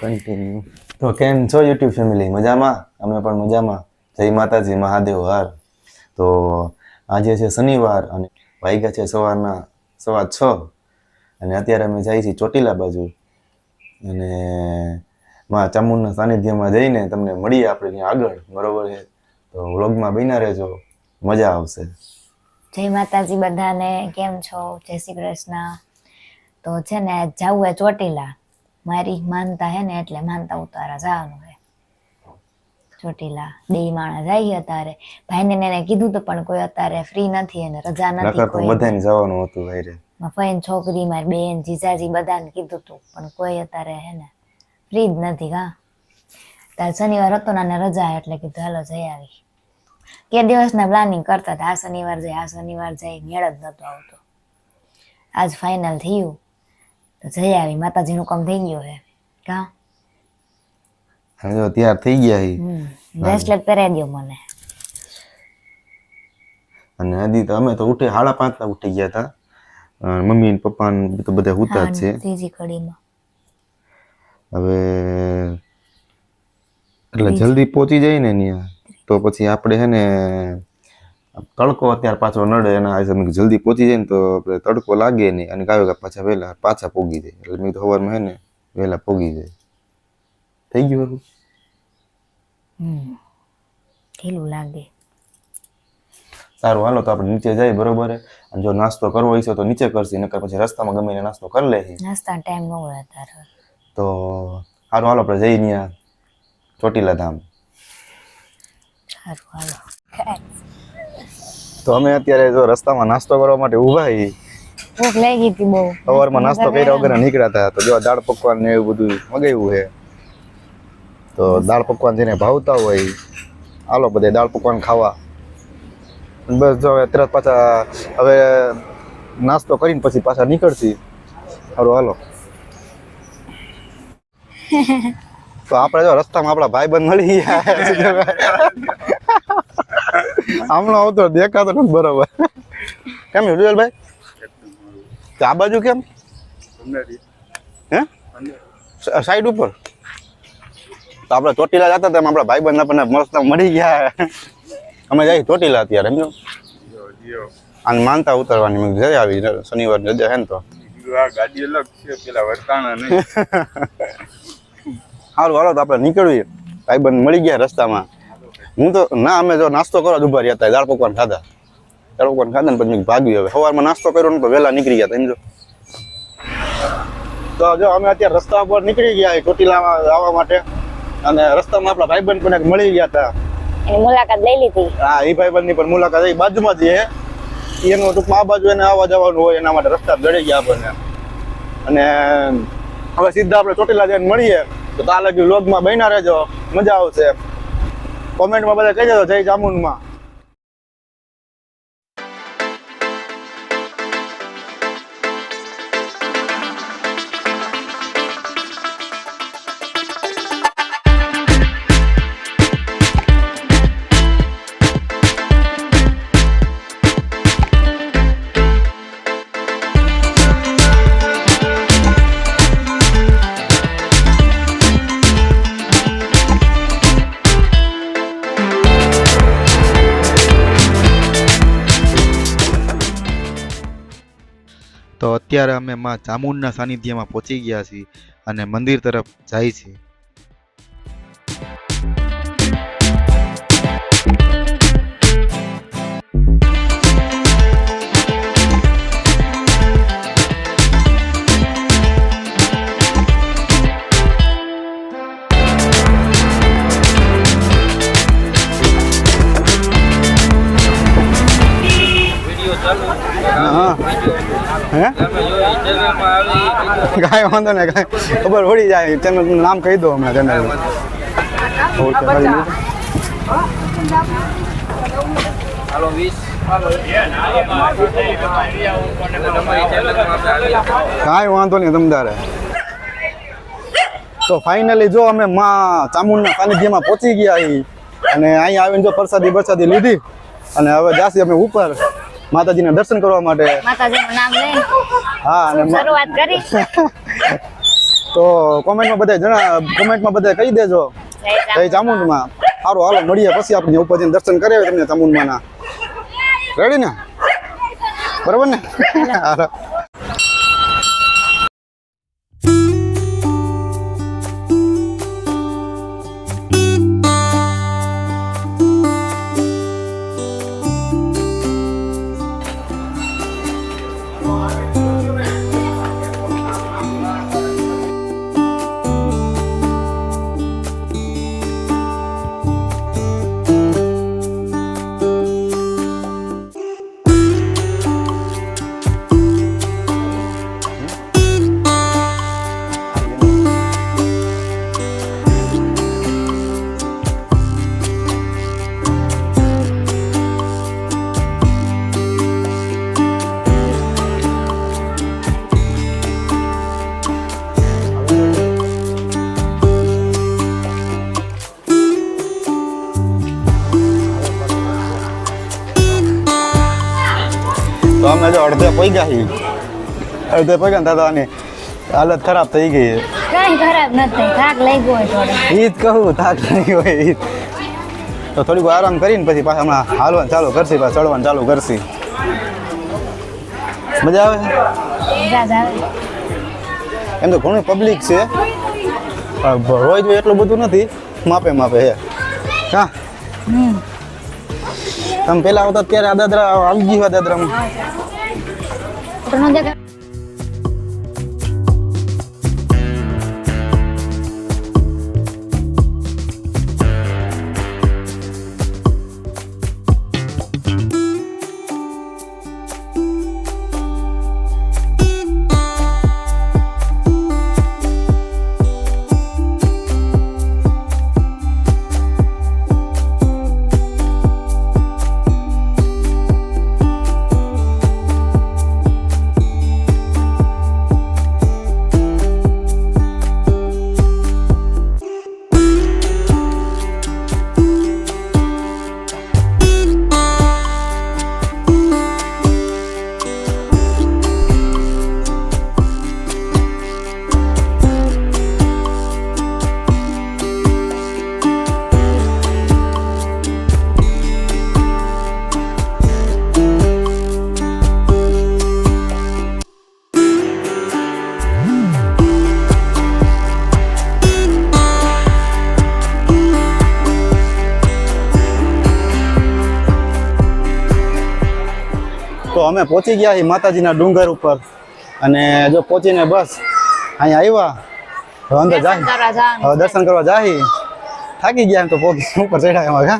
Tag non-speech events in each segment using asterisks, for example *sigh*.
Continue તો કેમ છો યુટ્યુબ ફેમિલી મજામાં? અમે પણ મજામાં. જય માતાજી, મહાદેવ, હાર. તો આજે છે શનિવાર અને વાગ્યા છે સવારના સવા છ. અને અત્યારે અમે જઈએ છીએ ચોટીલા બાજુ. અને માં ચામુંડના સાનિધ્યમાં જઈને તમને મળીએ આપણે ત્યાં આગળ. બરોબર છે? તો વ્લોગમાં બિના રહેજો. મજા આવશે. જય માતાજી બધાને. કેમ છો? જય શ્રી કૃષ્ણ. તો છે ને જવું હે ચોટીલા. મારી માનતા હે ને એટલે માનતા ઉતારા જવાનું હે. ચોટીલા બે માણસ જાય અત્યારે. ભાઈને એને કીધું તો પણ કોઈ અત્યારે ફ્રી નથી અને રજા નથી કોઈ. બધાને જવાનું હતું ભાઈ ફઈન છોકરી મારી બેન જીજાજી બધાને કીધું તું પણ કોઈ અત્યારે હે ને ફ્રી જ નથી હા તાર શનિવાર હતો ને રજા એટલે કીધું હાલો જઈ આવી. કે દિવસના પ્લાનિંગ કરતા હતા આ શનિવાર જાય આ શનિવાર જાય મેળ જ નતો આવતો. આજ ફાઇનલ થયું. તો જઈ આવી માતાજીનું કામ થઈ ગયું હે કા? હવે તૈયાર થઈ ગયા હી. બ્રેસલેટ પહેરાવી દો મને. અને હજી તો અમે તો ઉઠી સાડા પાંચના ઉઠી ગયા હતા મમ્મી ને પપ્પા ને તો બધા હુતા જ છે. ત્રીજી કડીમાં. હવે એટલે જલ્દી પહોંચી જાય ને ત્યાં તો પછી આપણે છે ને તડકો અત્યારે પાછો નડે એના હિસાબે જલ્દી પહોંચી જાય ને તો આપણે તડકો લાગે નહીં. અને કાવ્યો પાછા વહેલા પાછા પોગી જાય. એટલે મેં તો સવારમાં હે ને વહેલા પોગી જાય. થઈ ગયું હમ. ઢીલું લાગે. સારું હાલો તો આપણે નીચે જઈએ બરોબર અને જો નાસ્તો કરવો હશે તો નીચે કરશી નકર પછી રસ્તામાં ગમે નાસ્તો કરી લેશે. નાસ્તા ટાઈમ ન હોય અત્યારે તો સારું હાલો આપણે જઈએ ત્યાં ચોટીલા ધામ. સારું હાલો. તો અમે અત્યારે જો રસ્તામાં નાસ્તો કરવા માટે ઊભા છીએ ભૂખ લાગી હતી બહુ. સવારમાં નાસ્તો કર્યા વગર નીકળ્યા હતા. તો જો દાળ પકવાન ને એવું બધું મગાવ્યું છે. તો દાળ પકવાન જેને ભાવતા હોય આલો બધે દાળ પકવાન ખાવા. બસ જો હવે તરત પાછા હવે નાસ્તો કરીને પછી પાછા નીકળશી. સારું હાલો. *laughs* તો આપણે જો રસ્તામાં આપણા ભાઈબંધ મળી ગયા. હમણાં આવતો દેખાતો નથી બરોબર. કેમ ભાઈ તો આ બાજુ કેમ? હે? સાઈડ ઉપર? તો આપણે ચોટીલા જતા હતા આપણા ભાઈબંધ આપણને મસ્ત મળી ગયા. અમે જઈએ ચોટીલા અત્યારે સમજો અને માનતા ઉતરવાની મેં જઈ આવી શનિવાર જજે હે ને તો. ગાડી અલગ છે પેલા વર્તાણા નહીં સારું હાલો, તો આપણે નીકળીએ. ભાઈબંધ મળી ગયા રસ્તામાં. હું તો ના અમે જો નાસ્તો કરવા જ ઊભા રહ્યા હતા દાળ પકવાન ખાધા. દાળ પકવાન ખાધા ને પછી ભાગ્યું હવે. સવારમાં નાસ્તો કર્યો ને તો વહેલા નીકળી ગયા સમજો તો જો અમે અત્યારે રસ્તા ઉપર નીકળી ગયા ચોટીલામાં આવવા માટે. અને રસ્તામાં આપણા ભાઈબંધ પણ એક મળી ગયા હતા. એની મુલાકાત લઈ લીધી. હા એ ભાઈબંધની પણ મુલાકાત એ બાજુમાં જ છે. એનું ટૂંકમાં આ બાજુ એને આવવા જવાનું હોય એના માટે રસ્તા જડી ગયા આપણને. અને હવે સીધા આપણે ચોટીલા જઈને મળીએ. તો લગી લોગમાં બન્યા રહેજો. મજા આવશે. કોમેન્ટમાં બધા કહી દેજો જય ચામુંડમાં અત્યારે અમે માં ચામુંડના સાનિધ્યમાં પહોંચી ગયા છીએ અને મંદિર તરફ જાય છે. હા હે? કાંઈ વાંધો નહીં કાંઈ ખબર પડી જાય. ચેનલનું નામ કહી દો હમણાં ચેનલ હાલો વીસ. કાંઈ વાંધો નહીં તમદારે તો ફાઇનલી જો અમે માં ચામુંડના સાનિધ્યમાં પહોંચી ગયા અને અહીંયા આવીને જો પ્રસાદી પ્રસાદી લીધી. અને હવે જાસી અમે ઉપર માતાજીના દર્શન કરવા માટે. માતાજીનું નામ લઈને હા અને શરૂઆત કરી? *laughs* તો કોમેન્ટમાં બધા જણા કોમેન્ટમાં બધા કહી દેજો. જય ચામુંડમાં સારું હાલો મળીએ પછી આપણે ઉપર જઈને દર્શન કર્યા તમને ચામુંડમાંના રેડી ને? બરાબર ને? હાલો. *laughs* અમે જો અડધે પઈ ગયા અડધે ગયા ને દાદા આની હાલત ખરાબ થઈ ગઈ કઈ ખરાબ નથી થાક લાગ્યો હોય થોડો. ઈ જ કહું થાક નહીં હોય ઈ તો થોડીક આરામ કરીને પછી પાછા હમણાં હાલવાનું ચાલુ કરશી પાછા ચડવાનું ચાલુ કરશી. મજા આવે એમ તો ઘણું પબ્લિક છે. રોજ એટલું બધું નથી. માપે માપે હે. હા તમે પેલા આવતા ત્યારે આ દાદરા આવી ગયું દાદરામાં? તો ન અમે પહોંચી ગયા છીએ માતાજીના ડુંગર ઉપર. અને જો પહોંચીને બસ અહીંયા આવ્યા. અંદર જાય દર્શન કરવા જાય થાકી ગયા એમ તો પહોંચી ઉપર ચડાયા એમાં કઈ હે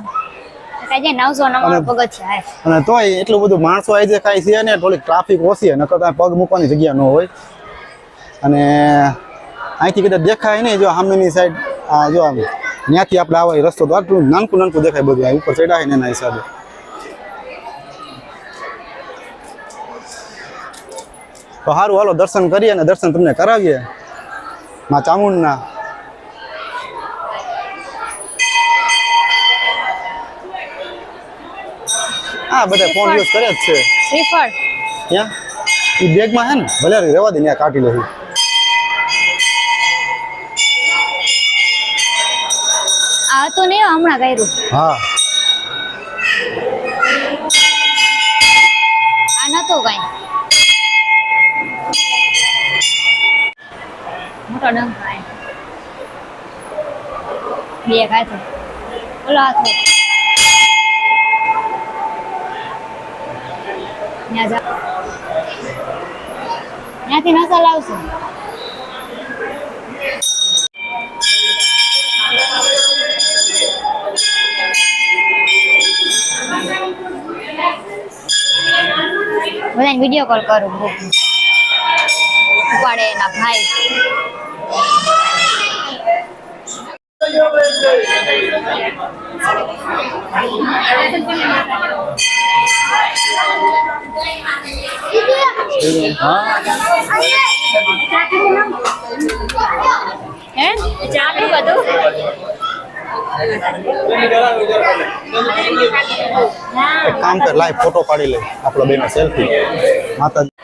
અને તોય એટલું બધું માણસો આવી જાય કાંઈ છે ને થોડીક ટ્રાફિક ઓછી નકર ત્યાં પગ મૂકવાની જગ્યા ન હોય. અને અહીંથી કદાચ દેખાય નહીં જો સામેની સાઈડ આ જો આમ ત્યાંથી આપણે આવે રસ્તો તો આટલું નાનકું નાનકું દેખાય બધું ઉપર ચડ્યા ને એના હિસાબે. તો સારું હાલો દર્શન કરીએ અને દર્શન તમને કરાવીએ. માં ચામુંડના. હા બધા ફોન યુઝ કરે જ છે. શ્રીફળ. એ બેગમાં હે ને ભલે રહેવા દે ત્યાં કાઢી લઈ આ તો નહીં હમણાં કર્યું. હા. આ તો કઈ. મોટો ડંખ ખાય બે ખાય છે હાથ ત્યાં જા ત્યાંથી નસલ આવશે બધાને વીડિયો કોલ કરું ગ્રુપ હે ચાલુ બધું કામ કર લાઈવ ફોટો પાડી લે આપણો બેનો સેલ્ફી માતાજી.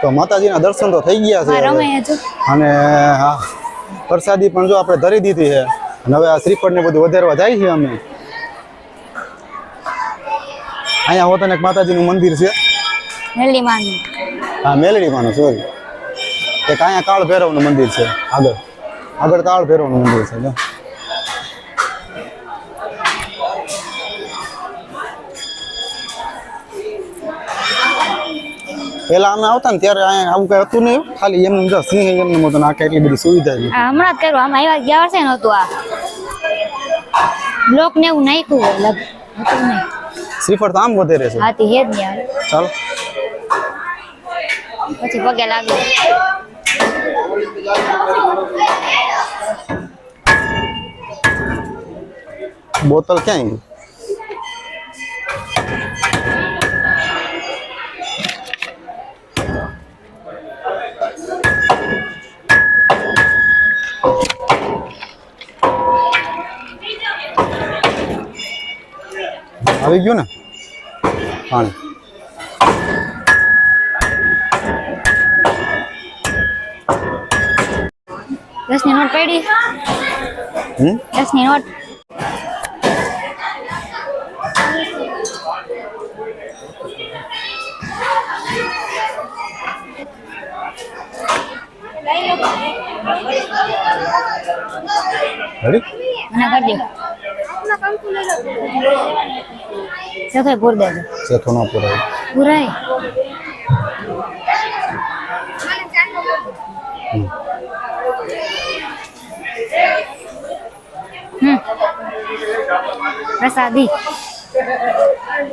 તો માતાજીના દર્શન તો થઈ ગયા છે અને હા પ્રસાદી પણ જો આપણે ધરી દીધી છે. અને હવે આ શ્રીફળને બધું વધારવા જાય છે અમે. અહીંયા હોતન એક માતાજીનું મંદિર છે. માન હા મેલડીમાંનું સોરી એક અહીંયા કાળ ભૈરવનું મંદિર છે આગળ. આગળ કાળ ભૈરવનું મંદિર છે પેલા અમે આવતા ને ત્યારે અહીંયા આવું કઈ હતું નહીં. ખાલી એમનું જો સિંહ એમનું હતું આખા એટલી બધી સુવિધા છે આ હમણાં જ કર્યું. આમાં આવ્યા ગયા વર્ષે નહોતું આ. બ્લોક ને એવું નાખ્યું હોય લગ હતું નહીં. શ્રીફળ તો આમ વધારે છે હાથી હેજ નહીં આવે ચાલો. પછી પગે લાગે. બોતલ ક્યાં ગઈ આવી ગયું ને? પાણી દસ નોટ પડી. હમ? દસની નોટ. રેડી મને કરી સફાઈ પૂર દેજો. સેથો નો પૂરાય. પૂરાય? હમ. પ્રસાદી.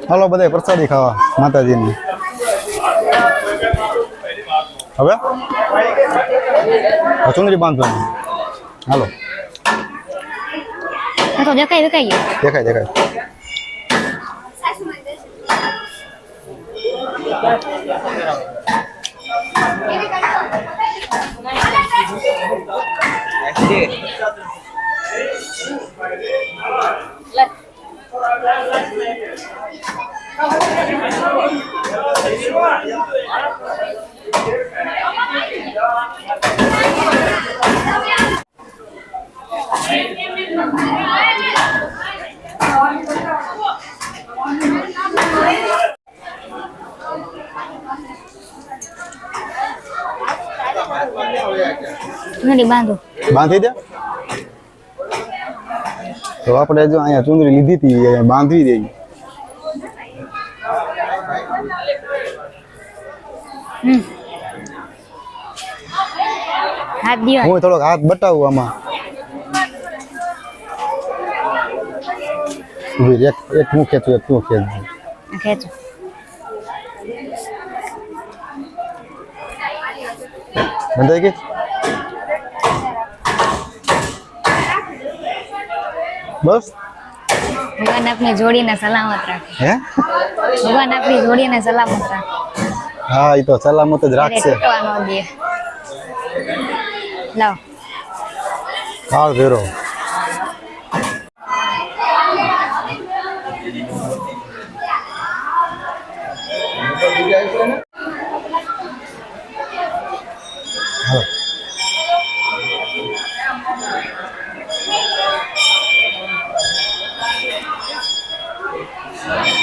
હાલો બધા પ્રસાદી ખાવા માતાજીની. હવે? ચુંદરી બાંધવાની. હાલો. દેખાય તો દેખાય દેખાય. ગયું દેખાય દેખાય ચૂંટણી બાંધો બાંધી દે તો આપણે જો અહીંયા ચુંદડી લીધી હતી એ બાંધવી દઈ હમ હાથ દિયો હું થોડોક હાથ બતાવું આમાં ઊભી રહે. એક એક હું ખેંચું એક તું ખેંચજે ખેંચો બંધાઈ ગઈ બસ? ભગવાન આપની જોડીને સલામત રાખે. હે? ભગવાન આપની જોડીને સલામત રાખે. હા એ તો સલામત જ રાખશે. લાવ. કાળ ભેરો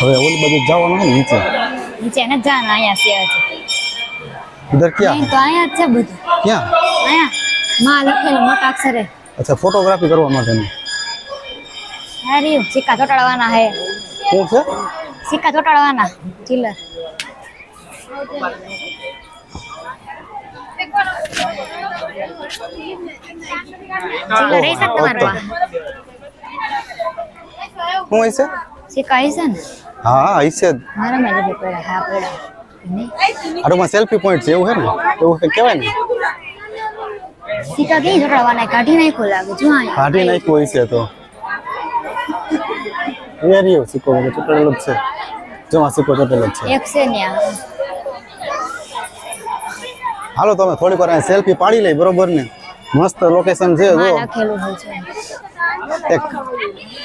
હવે ઓલી બાજુ જવાનું ને નીચે? નીચે ને જા ને અહીંયા છે ઉધર ક્યાં? તો અહીંયા છે બધું. ક્યાં? અહીંયા. માં લખેલું મોટા અક્ષરે. અચ્છા ફોટોગ્રાફી કરવા માટેની. હારી સિક્કા ચોટાડવાના હે. શું છે? સિક્કા ચોટાડવાના ચિલર ચિલ્લર રહી શકે તમારો હું શું હોય છે સિક્કા હશે ને? હા હશે જ. મારા મેં લીધે પડ્યા હા પડ્યા. અરે સેલ્ફી પોઈન્ટ છે એવું હે ને? એવું કહેવાય ને? સિક્કા કઈ ચોટાડવાના કાઢી નાખ્યો લાગે જો આ. કાઢી નાખ્યું હોય છે તો. એ રહ્યો સિક્કો મને ચોટેલો જ છે. જો આ સિક્કો ચોટેલો જ છે. એક છે ને. હાલો તમે થોડીક વાર સેલ્ફી પાડી લઈ બરોબર ને? મસ્ત લોકેશન છે જો. લખેલું હોય છે. એક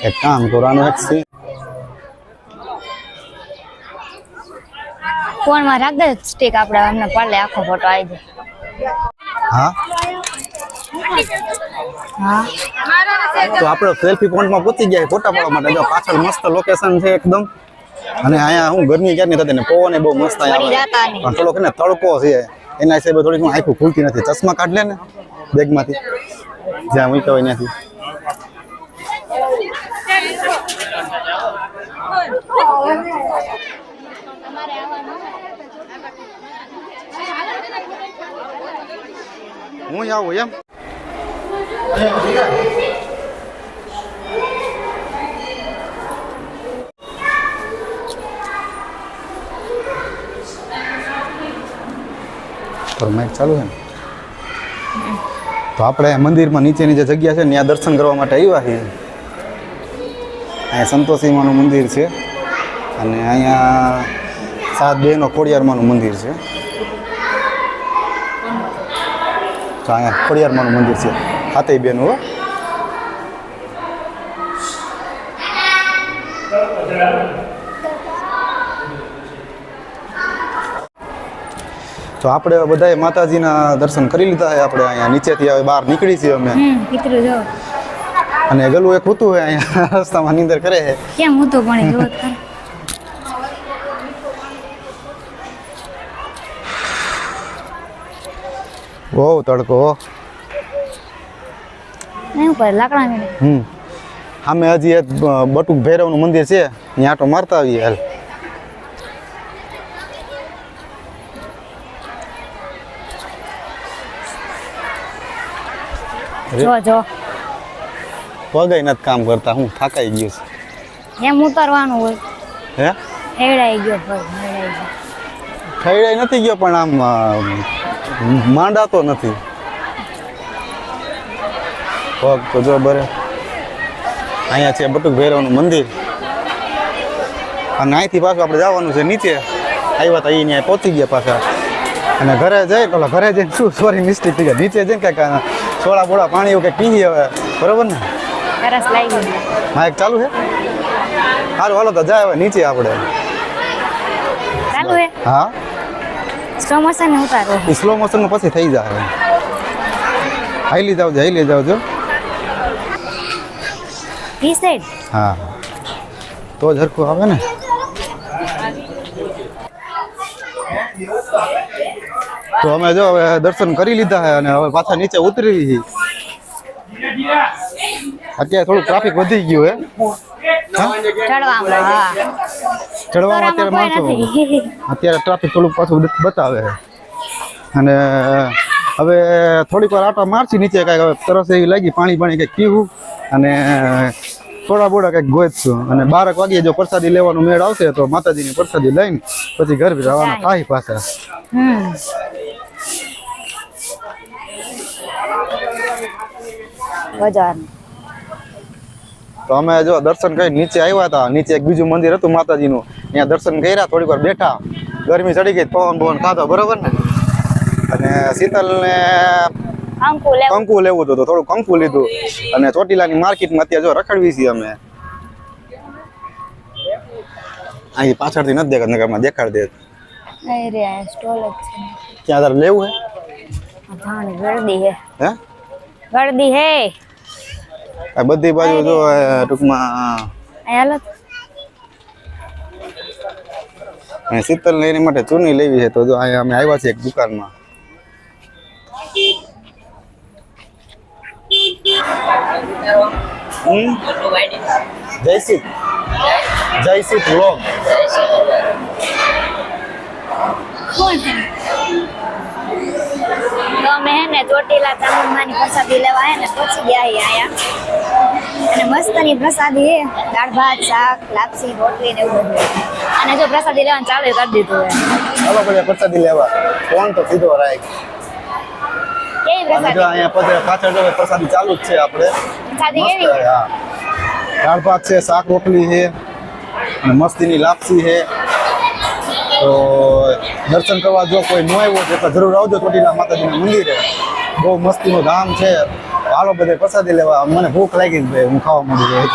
એક કામ કરો આનું એક ફોનમાં રાખ દે સ્ટીક આપણે અમને પાડલે આખો ફોટો આવી જાય. હા? હા. તો આપણે સેલ્ફી પોઈન્ટમાં પહોંચી ગયા ફોટા પાડવા માટે. જો પાછળ મસ્ત લોકેશન છે એકદમ. અને અહીંયા હું ગરમી ક્યારની થતી ને પવન બહુ મસ્ત અહીંયા આવે. પણ થોડોક ને તડકો છે. એના હિસાબે થોડીક હું આંખું ખુલતી નથી. ચશ્મા કાઢ લે ને બેગમાંથી. જ્યાં મૂક્યા હોય ત્યાંથી. હું આવું એમ ચાલુ છે તો આપણે મંદિરમાં નીચેની જે જગ્યા છે ત્યાં દર્શન કરવા માટે આવ્યા છીએ. અહીંયા સંતોષીમાનું મંદિર છે અને અહીંયા સાત બહેનો ખોડિયારમાંનું મંદિર છે. તો અહીંયા ખોડિયારમાંનું મંદિર છે. હાથે બેન હો. તો આપણે બધાએ માતાજીના દર્શન કરી લીધા છે. આપણે અહીંયા નીચેથી હવે બહાર નીકળી છીએ અમે. અને ગલું એક હતું અહીંયા રસ્તામાં નીંદર કરે છે. કેમ હું *laughs* તો પણ બહુ તડકો. નહીં ઉપર લાકડા મેળે હમ. સામે હજી એક બટુક ભૈરવનું મંદિર છે ત્યાં આટો મારતા આવીએ હાલ. જો જો. પગે નથી કામ કરતા હું થાકાઈ ગયો છું. એમ ઉતરવાનું હોય. હે? હેડાઈ ગયો ભાઈ હેડાઈ ગયો. થઈડાઈ નથી ગયો પણ આમ માંડાતો નથી. પગ તો જો બરે. અહીંયા છે બટુક ભૈરવનું મંદિર. અને અહીંથી પાછું આપણે જવાનું છે નીચે. આવ્યા હતા એ ત્યાં પહોંચી ગયા પાછા. અને ઘરે જઈ તો ઘરે જઈને શું સોરી મિસ્ટેક થઈ ગયા. નીચે જઈને કંઈક સોડા બોડા પાણી એવું કંઈક પીએ હવે. બરોબર ને? હા એક ચાલુ છે? સારું હાલો તો જાય હવે નીચે આપણે. હા. સ્લો મોશન ઉતારો. સ્લો મોશનમાં પછી થઈ જાય. હાઈલી જાવ હાઈલી જાવજો. સાઈડ હા. તો જ હરખું આવે ને? તો અમે જો હવે દર્શન કરી લીધા છે અને હવે પાછા નીચે ઉતરી છીએ અત્યારે થોડું ટ્રાફિક વધી ગયું હા? ચડવામાં હા. ચડવામાં અત્યારે માણસો અત્યારે ટ્રાફિક થોડુંક પાછું બતાવે અને હવે થોડીક વાર આટા મારছি નીચે કાંઈક હવે તરસ એવી લાગી પાણી પાણી કંઈક પીવું અને થોડા બોડા કંઈક ગોતશું. અને બારક વાગે જો પ્રસાદી લેવાનું મેળ આવશે તો માતાજીની પ્રસાદી લઈને પછી ઘર રવાના થાય પાછા. બજાર તો અમે જો દર્શન કરી નીચે આવ્યા હતા. નીચે એક બીજું મંદિર હતું માતાજીનું. ત્યાં દર્શન કર્યા થોડીક વાર બેઠા. ગરમી ચડી ગઈ પવન પવન ખાધો બરોબર ને? અને શીતલને કંકુ લેવું. હતું તો થોડું કંકુ લીધું. અને ચોટીલાની માર્કેટમાં અત્યારે જો રખડવી છીએ અમે. અહીં પાછળથી નથી દેખાત નગરમાં દેખાડ દે. ક્યાં તારે લેવું ગળદી હે હે. હે? ગળદી હે. આ બધી બાજુ જો ટૂંકમાં. અને શીતલ લઈને માટે ચૂની લેવી છે તો જો અહીંયા અમે આવ્યા છીએ એક દુકાનમાં. હમ? જયસિંહ જયસિંહ વ્લોગ. તો અમે હે ને ચોટીલા પ્રસાદી લેવા હે ને પછી ગયા આયા અને મસ્તની પ્રસાદી હે. દાળ ભાત શાક લાપસી રોટલી ને એવું બધું. અને જો પ્રસાદી લેવાનું ચાલુ કરી દીધું હે. ચાલો પડે પ્રસાદી લેવા. કોણ તો સીધો રાખ કેવી પ્રસાદી? અહીંયા પછી પાછળ જો પ્રસાદી ચાલુ જ છે આપણે. પ્રસાદી કેવી? દાળ ભાત છે શાક રોટલી છે અને મસ્તીની લાપસી છે. તો દર્શન કરવા જો કોઈ ન આવ્યો છે તો જરૂર આવજો ચોટીલા માતાજીના મંદિરે. બહુ મસ્તીનું ધામ છે. હાલો બધે પ્રસાદી લેવા. મને ભૂખ લાગી જ ભાઈ, હું ખાવા મળી ગયો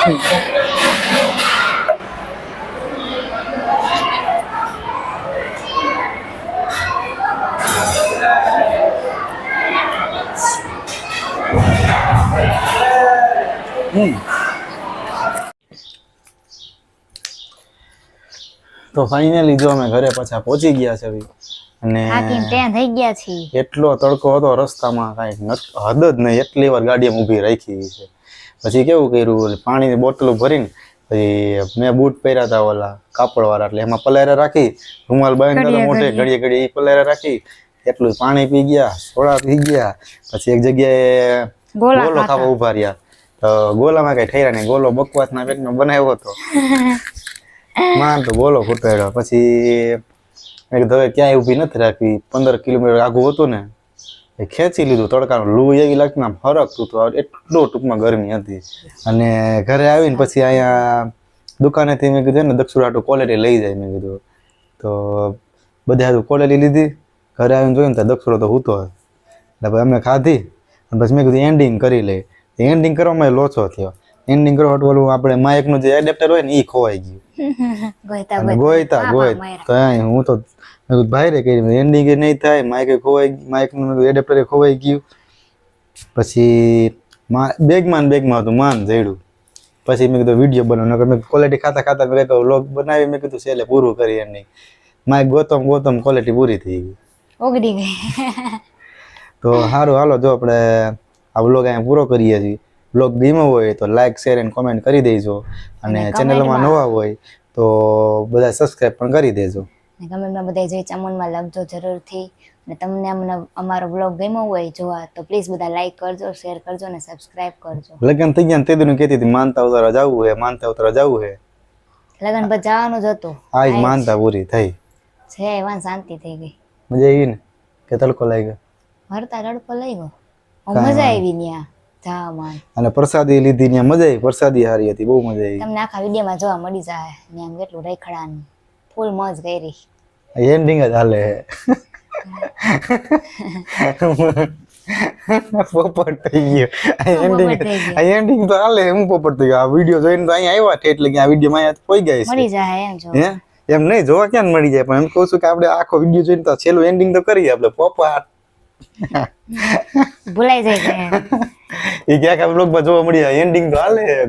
તો ફાઇનલી જો અમે ઘરે પાછા પહોંચી ગયા છે ભાઈ. અને થાકીને ત્યાં થઈ ગયા છીએ. એટલો તડકો હતો રસ્તામાં કાંઈ હદ જ નહીં. એટલી વાર ગાડી ઊભી રાખી છે. પછી કેવું કર્યું પાણીની બોટલો ભરીને પછી મેં બૂટ પહેર્યા હતા ઓલા કાપડ વાળા એટલે એમાં પલાયરા રાખી રૂમાલ બાંધ્યો મોટે ઘડીએ. ઘડીએ એ પલાયરા રાખી એટલું પાણી પી ગયા સોડા પી ગયા પછી એક જગ્યાએ ગોલો ખાવા ઊભા રહ્યા. તો ગોલામાં કઈ ઠેરા નહીં ગોલો બકવાસના પેટમાં બનાવ્યો હતો. *laughs* માં તો ગોલો ફૂટાડ્યો પછી મેં કીધું ક્યાંય ઊભી નથી રાખવી. પંદર કિલોમીટર આઘું હતું ને એ ખેંચી લીધું તડકાનું. લૂ એવી લાગતું આમ હરકતું હતું એટલો ટૂંકમાં ગરમી હતી. અને ઘરે આવીને પછી અહીંયા દુકાનેથી મેં કીધું ને દક્ષિણ આટું ક્વોલિટી લઈ જાય. મેં કીધું. તો બધા ક્વોલિટી લીધી. ઘરે આવીને જોયું ને ત્યાં દક્ષિણો તો હૂતો એટલે ભાઈ અમે ખાધી. અને પછી મેં કીધું એન્ડિંગ કરી લઈ એન્ડિંગ કરવામાં લોચો થયો. એન્ડિંગ કરવા ઓલું આપણે માઇકનું જે એડેપ્ટર હોય ને એ ખોવાઈ ગયું. *laughs* ગોયતા ગોયતા. ગોયતા હા, ગોય તો હું તો મેં ભાઈ રે કરી એન્ડિંગ નહીં થાય માઇકે ખોવાઈ માઇકનું એડેપ્ટર ખોવાઈ ગયું. પછી બેગમાં બેગમાં હતું માન જડ્યું પછી મેં કીધું વીડિયો બનાવ. નકર મેં ક્વોલિટી ખાતા ખાતા મેં કહ્યું વ્લોગ બનાવી. મેં કીધું છેલ્લે પૂરું કરી એની માઇક ગોતમ ગોતમ ક્વોલિટી પૂરી થઈ ગઈ. ઓગળી ગઈ. તો સારું હાલો જો આપણે આ વ્લોગ અહીંયા પૂરો કરીએ છીએ. વ્લોગ ગમ્યો હોય તો લાઇક શેર એન્ડ કોમેન્ટ કરી દેજો. અને અને ચેનલમાં નવા હોય તો બધા સબસ્ક્રાઈબ પણ કરી દેજો. અને કમેન્ટમાં બધા જય ચામુંડમાં લખજો જરૂરથી. અને તમને અમને અમારો બ્લોગ ગમ્યો હોય જોવા તો પ્લીઝ બધા લાઈક કરજો શેર કરજો અને સબસ્ક્રાઇબ કરજો. લગ્ન થઈ ગયા તે દીનું કહેતી હતી માનતા ઉતારવા જવું હે માનતા ઉતારવા જવું હે. લગન પર જવાનું જ હતું. આજ માનતા પૂરી થઈ. છે એવાન શાંતિ થઈ ગઈ. મજા આવી ને? કે તડકો લાગ્યો? ભરતા તડકો લઈ ગયો મજા આવી જાવામાં. અને પ્રસાદી લીધી ત્યાં મજા આવી પ્રસાદી હારી હતી બહુ મજા આવી તમને આખા વિડીયોમાં જોવા મળી જાય ત્યાં કેટલું રેખડાનું ફૂલ મોજ કરી એન્ડિંગ જ હાલે પોપટ થઈ ગયો એન્ડિંગ પોપટ થઈ ગયો. એન્ડિંગ તો હાલે હું પોપટ થઈ ગયો આ વીડિયો જોઈને તો અહીંયા આવ્યા છે એટલે કે આ વીડિયો માં પોઈ ગયા છે મળી જાય એમ જો હે એમ નહીં જોવા ક્યાં મળી જાય પણ એમ કહું છું કે આપણે આખો વીડિયો જોઈને તો છેલ્લું એન્ડિંગ તો કરીએ આપણે પોપટ ભૂલાઈ જાય એ ક્યાંક આ જોવા મળી જાય એન્ડિંગ તો હાલે એ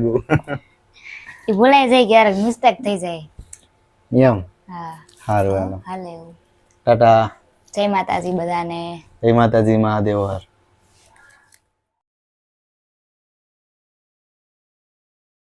ભૂલાઈ જાય ક્યારેક મિસ્ટેક થઈ જાય એમ હા. સારું હાલો હાલે એવું. ટાટા. જય માતાજી બધાને. જય માતાજી મહાદેવ હર.